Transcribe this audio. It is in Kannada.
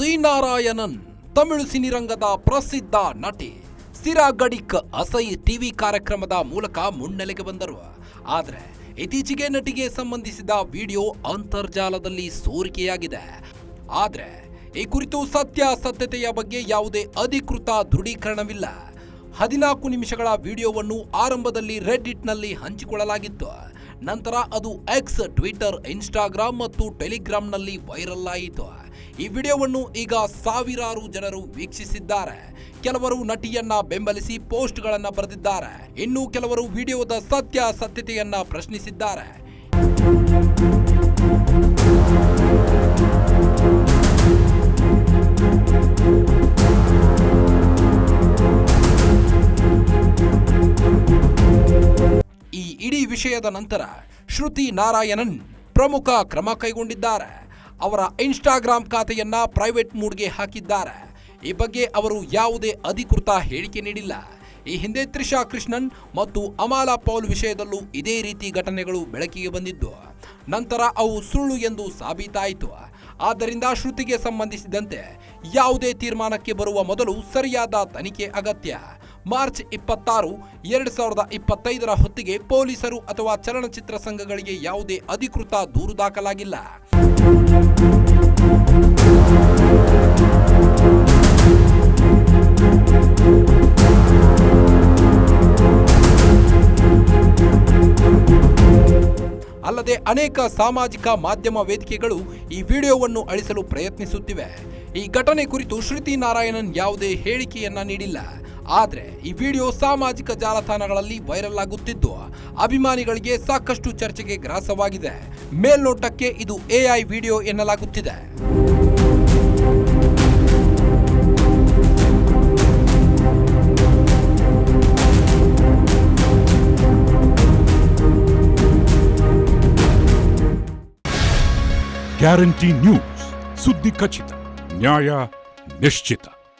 ನಾರಾಯಣನ್ ತಮಿಳು ಸಿನಿರಂಗದ ಪ್ರಸಿದ್ಧ ನಟಿ ಸಿರಾಗಡಿಕ್ ಗಡಿಕ್ ಅಸೈ ಟಿವಿ ಕಾರ್ಯಕ್ರಮದ ಮೂಲಕ ಮುನ್ನೆಲೆಗೆ ಬಂದರು. ಆದರೆ ಇತ್ತೀಚೆಗೆ ನಟಿಗೆ ಸಂಬಂಧಿಸಿದ ವಿಡಿಯೋ ಅಂತರ್ಜಾಲದಲ್ಲಿ ಸೋರಿಕೆಯಾಗಿದೆ. ಆದರೆ ಈ ಕುರಿತು ಸತ್ಯಾಸತ್ಯತೆಯ ಬಗ್ಗೆ ಯಾವುದೇ ಅಧಿಕೃತ ದೃಢೀಕರಣವಿಲ್ಲ. ಹದಿನಾಲ್ಕು ನಿಮಿಷಗಳ ವಿಡಿಯೋವನ್ನು ಆರಂಭದಲ್ಲಿ ರೆಡ್ಡಿಟ್ನಲ್ಲಿ ಹಂಚಿಕೊಳ್ಳಲಾಗಿತ್ತು. ನಂತರ ಅದು ಎಕ್ಸ್ ಟ್ವಿಟರ್ ಇನ್ಸ್ಟಾಗ್ರಾಮ್ ಮತ್ತು ಟೆಲಿಗ್ರಾಂನಲ್ಲಿ ವೈರಲ್ ಆಯಿತು. ಈ ವಿಡಿಯೋವನ್ನು ಈಗ ಸಾವಿರಾರು ಜನರು ವೀಕ್ಷಿಸಿದ್ದಾರೆ. ಕೆಲವರು ನಟಿಯನ್ನ ಬೆಂಬಲಿಸಿ ಪೋಸ್ಟ್ಗಳನ್ನು ಬರೆದಿದ್ದಾರೆ. ಇನ್ನು ಕೆಲವರು ವಿಡಿಯೋದ ಸತ್ಯಾಸತ್ಯತೆಯನ್ನ ಪ್ರಶ್ನಿಸಿದ್ದಾರೆ. ವಿಷಯದ ನಂತರ ಶ್ರುತಿ ನಾರಾಯಣನ್ ಪ್ರಮುಖ ಕ್ರಮ ಕೈಗೊಂಡಿದ್ದಾರೆ. ಅವರ ಇನ್ಸ್ಟಾಗ್ರಾಮ್ ಖಾತೆಯನ್ನ ಪ್ರೈವೇಟ್ ಮೂಡ್ಗೆ ಹಾಕಿದ್ದಾರೆ. ಈ ಬಗ್ಗೆ ಅವರು ಯಾವುದೇ ಅಧಿಕೃತ ಹೇಳಿಕೆ ನೀಡಿಲ್ಲ. ಈ ಹಿಂದೆ ತ್ರಿಷಾ ಕೃಷ್ಣನ್ ಮತ್ತು ಅಮಾಲಾ ಪೌಲ್ ವಿಷಯದಲ್ಲೂ ಇದೇ ರೀತಿ ಘಟನೆಗಳು ಬೆಳಕಿಗೆ ಬಂದಿದ್ದು. ನಂತರ ಅವು ಸುಳ್ಳು ಎಂದು ಸಾಬೀತಾಯಿತು. ಆದ್ದರಿಂದ ಶ್ರುತಿಗೆ ಸಂಬಂಧಿಸಿದಂತೆ ಯಾವುದೇ ತೀರ್ಮಾನಕ್ಕೆ ಬರುವ ಮೊದಲು ಸರಿಯಾದ ತನಿಖೆ ಅಗತ್ಯ. ಮಾರ್ಚ್ ಇಪ್ಪತ್ತಾರು, ಎರಡು ಸಾವಿರದ ಇಪ್ಪತ್ತೈದರ ಹೊತ್ತಿಗೆ ಪೊಲೀಸರು ಅಥವಾ ಚಲನಚಿತ್ರ ಸಂಘಗಳಿಗೆ ಯಾವುದೇ ಅಧಿಕೃತ ದೂರು ದಾಖಲಾಗಿಲ್ಲ. ಅಲ್ಲದೆ ಅನೇಕ ಸಾಮಾಜಿಕ ಮಾಧ್ಯಮ ವೇದಿಕೆಗಳು ಈ ವಿಡಿಯೋವನ್ನು ಅಳಿಸಲು ಪ್ರಯತ್ನಿಸುತ್ತಿವೆ. ಈ ಘಟನೆ ಕುರಿತು ಶ್ರುತಿ ನಾರಾಯಣನ್ ಯಾವುದೇ ಹೇಳಿಕೆಯನ್ನ ನೀಡಿಲ್ಲ. ಆದ್ರೆ ಈ ವಿಡಿಯೋ ಸಾಮಾಜಿಕ ಜಾಲತಾಣಗಳಲ್ಲಿ ವೈರಲ್ ಆಗುತ್ತಿದ್ದು, ಅಭಿಮಾನಿಗಳಿಗೆ ಸಾಕಷ್ಟು ಚರ್ಚೆಗೆ ಗ್ರಾಸವಾಗಿದೆ. ಮೇಲ್ನೋಟಕ್ಕೆ ಇದು ಎಐ ವಿಡಿಯೋ ಎನ್ನಲಾಗುತ್ತಿದೆ. ಗ್ಯಾರಂಟಿ ನ್ಯೂಸ್, ಸುದ್ದಿ ಖಚಿತ, ನ್ಯಾಯ ನಿಶ್ಚಿತ.